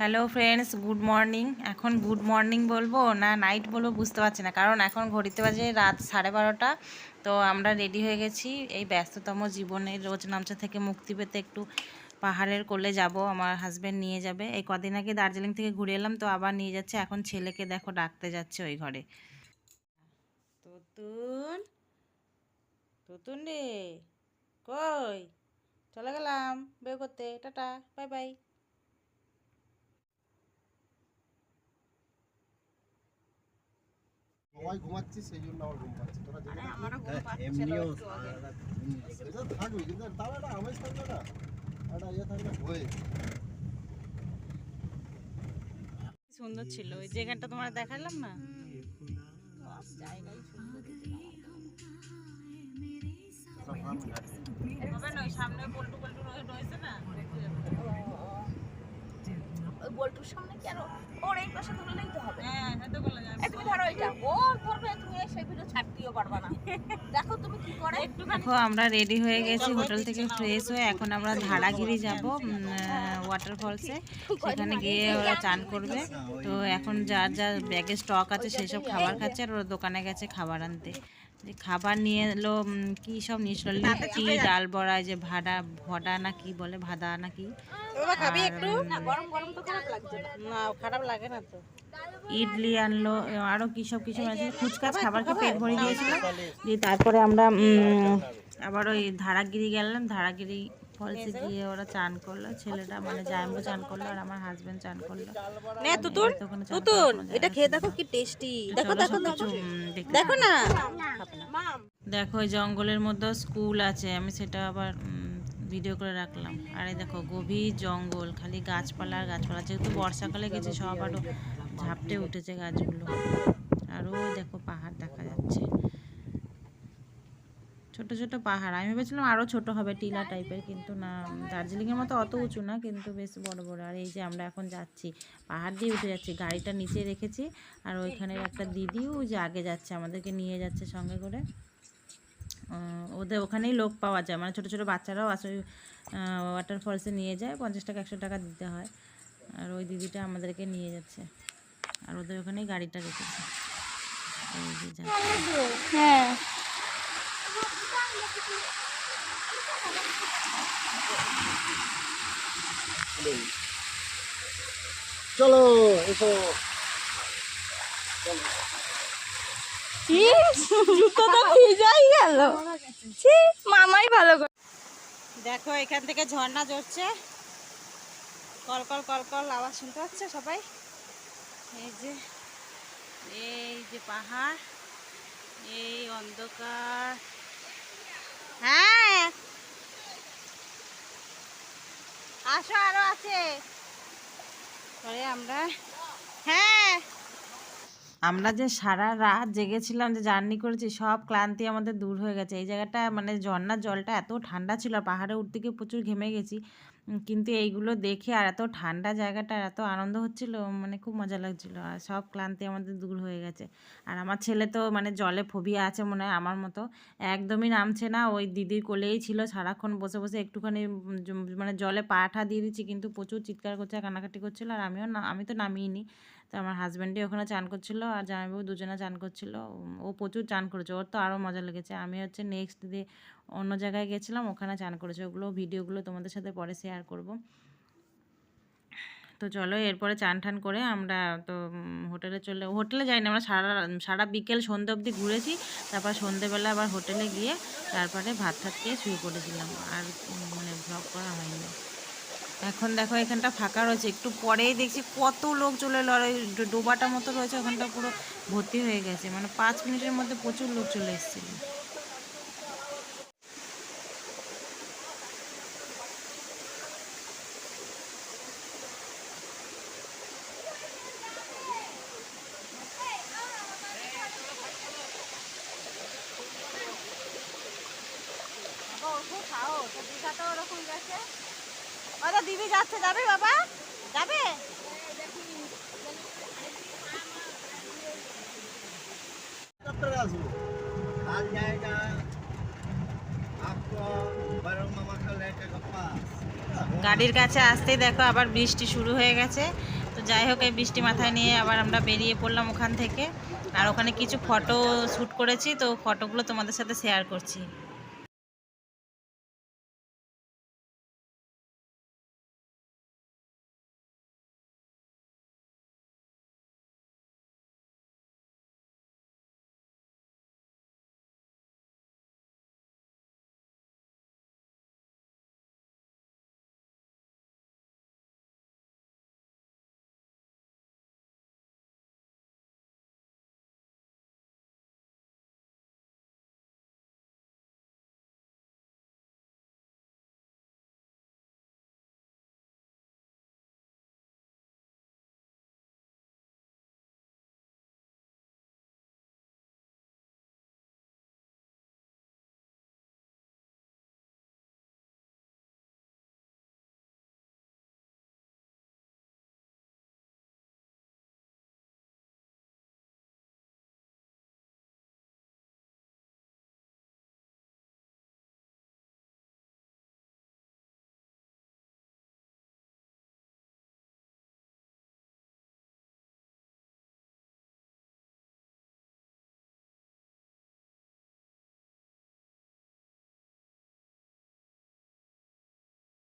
Hello friends good morning এখন good morning বলব? না নাইট বলব বুঝতে পারছি না। কারণ এখন ঘড়িতে বাজে রাত সাড়ে বারোটা। তো আমরা রেডি হয়ে গেছি। এই ব্যস্ততম জীবনের রোজ নামচা থেকে মুক্তি পেতে একটু পাহাড়ের কোলে যাব। আমার হাজব্যান্ড নিয়ে যাবে। এই কদিন আগে দার্জিলিং থেকে ঘুরে এলাম, তো আবার নিয়ে যাচ্ছে। এখন ছেলেকে দেখো ডাকতে যাচ্ছে ওই ঘরে। তুতুন তুতুন রে। কই? চলে গেলাম। বের করতে। টাটা। Bye bye. সবাই ঘুমাচ্ছি সেই জন্য আমার ঘুম পাচ্ছে। তোরা জেগে এমনিও সেটা থাকবে কিন্তু তাও একটা আমেজ থাকবে না। একটা ইয়ে থাকবে হয়ে সুন্দর ছিল ওই জায়গাটা তোমার দেখালাম না? সব জায়গায় সুন্দর। হবে না ওই সামনে পল্টু পল্টু রয়েছে না? ওই বল্টুর সামনে কেন ওর এই পাশে তুললেই তো হবে হ্যাঁ বলা এই তুমি ধরো আমরা রেডি হয়ে গেছি হোটেল থেকে ফ্রেশ হয়ে। এখন আমরা ধারাগিরি যাব ওয়াটারফলসে সেখানে গিয়ে ওরা চান করবে। তো এখন যার যা ব্যাগে স্টক আছে, সেসব খাবার খাচ্ছে, আর ওরা দোকানে গেছে খাবার আনতে। যে খাবার নিয়ে এলো কি সব নিয়ে এসলো লিচি ডাল বড়া যে ভাডা ভডা না কি বলে ভাদা না কি? খাবি একটু? না গরম গরম তো খারাপ লাগছে না। না খারাপ লাগে না তো। ইডলি আনলো আরও কি সব কিছু আছে? ফুচকা খাবার খেয়ে পেট ভরে গিয়েছিল? দিয়ে তারপরে আমরা আবার ওই ধারাগিরি গেলাম ধারাগিরি ফলসে গিয়ে ওরা চান করল ছেলেটা মানে জায়ম্বু চান করল আর আমার হাজবেন্ড চান করল। নে তুতুন তুতুন এটা খেয়ে দেখো কি টেস্টি দেখো দেখো দেখো। না। দেখো জঙ্গলের মধ্যে স্কুল আছে আমি সেটা আবার ভিডিও করে রাখলাম। আর এই দেখো গভীর জঙ্গল খালি গাছপালা আর গাছপালা। যেহেতু বর্ষাকালে গেছে সব আরও ঝাপটে উঠেছে গাছগুলো। আর ওই দেখো পাহাড় দেখা যাচ্ছে। ছোট ছোট পাহাড়। আমি ভেবেছিলাম আরও ছোট হবে টিলা টাইপের, কিন্তু না দার্জিলিংয়ের মতো অত উঁচু না, কিন্তু বেশ বড় বড়। আর এই যে আমরা এখন যাচ্ছি, পাহাড় দিয়ে উঠে যাচ্ছি, গাড়িটা নিচে রেখেছি, আর ওইখানের একটা দিদিও যে আগে যাচ্ছে, আমাদেরকে নিয়ে যাচ্ছে সঙ্গে করে। ওদের ওখানেই লোক পাওয়া যায় মানে ছোটো ছোটো বাচ্চারাও আসে ওয়াটারফলসে নিয়ে যায়, পঞ্চাশ টাকা, একশো টাকা দিতে হয়। আর ওই দিদিটা আমাদেরকে নিয়ে যাচ্ছে, আর ওদের ওখানেই গাড়িটা রেখেছে। হ্যাঁ। চলো এসো। কি জুতো তো ভিজাই গেল। মামাই ভালো করে দেখো এখান থেকে ঝর্ণা ঝরছে। কল কল কল কল আওয়াজ শুনতে পাচ্ছে সবাই? এই যে এই যে পাহাড় এই অন্ধকার। হ্যাঁ আসো আরও আছে। পরে আমরা হ্যাঁ। আমরা যে সারা রাত জেগেছিলাম যে জার্নি করেছি, সব ক্লান্তি আমাদের দূর হয়ে গেছে। এই জায়গাটা মানে ঝর্নার জলটা এত ঠান্ডা ছিল পাহাড়ে উঠতে গিয়ে প্রচুর ঘেমে গেছি। কিন্তু এইগুলো দেখে আর এত ঠান্ডা জায়গাটা এত আনন্দ হচ্ছিল মানে খুব মজা লাগছিল। আর সব ক্লান্তি আমাদের দূর হয়ে গেছে। আর আমার ছেলে তো মানে জলে ফোবিয়া আছে মনে হয় আমার মতো। একদমই নামছে না, ওই দিদির কোলেই ছিল সারাক্ষণ বসে বসে একটুখানি মানে জলে পাটা দিয়ে দিচ্ছি, কিন্তু প্রচুর চিৎকার করছে আর কান্নাকাটি করছিল। আর আমিও না, আমি তো নামিয়ে তো আমার হাজব্যান্ডই ওখানে চান করছিল আর জামাইবাবু দুজনে চান করছিল। ও প্রচুর চান করেছে, ওর তো আরও মজা লেগেছে। আমি হচ্ছে নেক্সট দিয়ে অন্য জায়গায় গেছিলাম, ওখানে চান করেছে। ওগুলো ভিডিওগুলো তোমাদের সাথে পরে শেয়ার করব। তো চলো এরপরে চান টান করে আমরা তো হোটেলে চলে হোটেলে যাইনি, আমরা সারা সারা বিকেল সন্ধ্যে অবধি ঘুরেছি। তারপর সন্ধ্যেবেলা আবার হোটেলে গিয়ে তারপরে ভাত টাত খেয়ে শুয়ে পড়েছিলাম। আর মানে ব্লগ করা হয়নি। এখন দেখো এখানটা ফাঁকা রয়েছে। একটু পরেই দেখছি কত লোক চলে এলো আর ওই ডোবাটা মতো রয়েছে, ওখানটা পুরো ভর্তি হয়ে গেছে। মানে পাঁচ মিনিটের মধ্যে প্রচুর লোক চলে এসেছিল। খাও। তো ওরকম গেছে? ওরা দিদি যাচ্ছে যাবে বাবা যাবে হেলিকপ্টারে আসবো हाल जाएगा आपको बड़ो मामा का लड़के का पास গাড়ির কাছে আসতেই দেখো আবার বৃষ্টি শুরু হয়ে গেছে তো যাই হোক এই বৃষ্টি মাথায় নিয়ে আবার আমরা বেরিয়ে পড়লাম ওখান থেকে আর ওখানে কিছু ফটো শ্যুট করেছি তো ফটোগুলো তোমাদের সাথে শেয়ার করছি